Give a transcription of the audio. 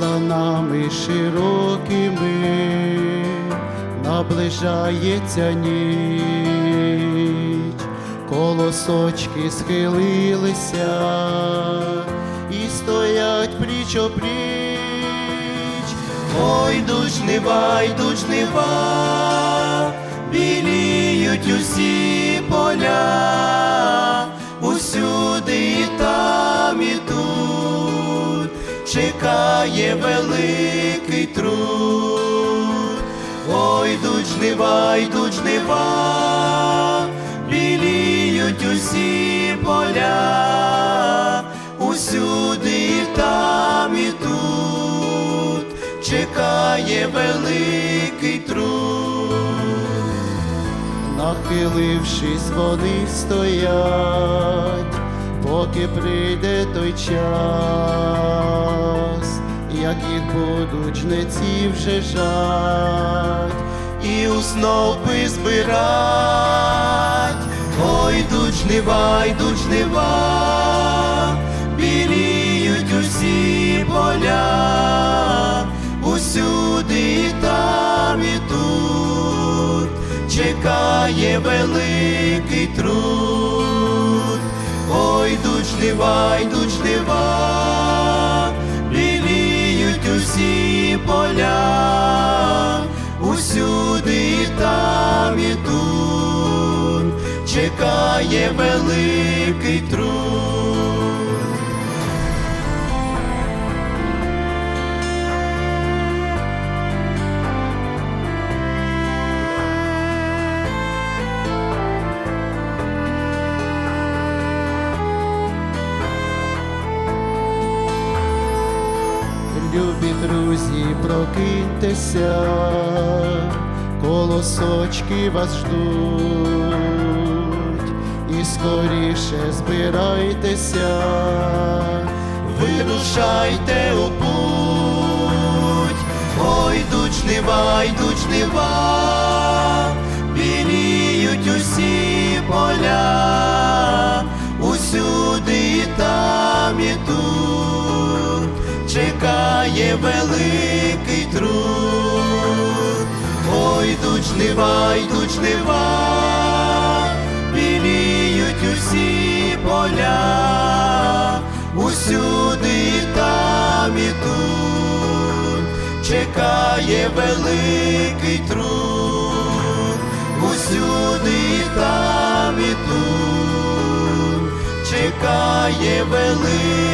ланами широкими наближається ніч, колосочки схилилися і стоять пліч опліч. Ой, душ жнива, йдуть жнива, біліють усі поля, чекає великий труд. Ой, йдуть жнива, йдуть жнива, біліють усі поля, усюди і там і тут чекає великий труд. Нахилившись, вони стоять, поки прийде той час, як їх будуть жнеці вже жать, і у снопи збирать. Ой, йдуть жнива, йдуть жнива, біліють усі поля, усюди і там і тут чекає великий труд. Ой, йдуть жнива, йдуть жнива, чекає великий труд. Любі друзі, прокиньтеся, колосочки вас ждуть, скоріше збирайтеся, вирушайте у путь, ой, йдуть жнива, йдуть жнива, біліють усі поля, усюди і там і тут чекає великий труд. Ой, йдуть жнива, йдуть чекає великий труд, усюди і там і тут чекає великий.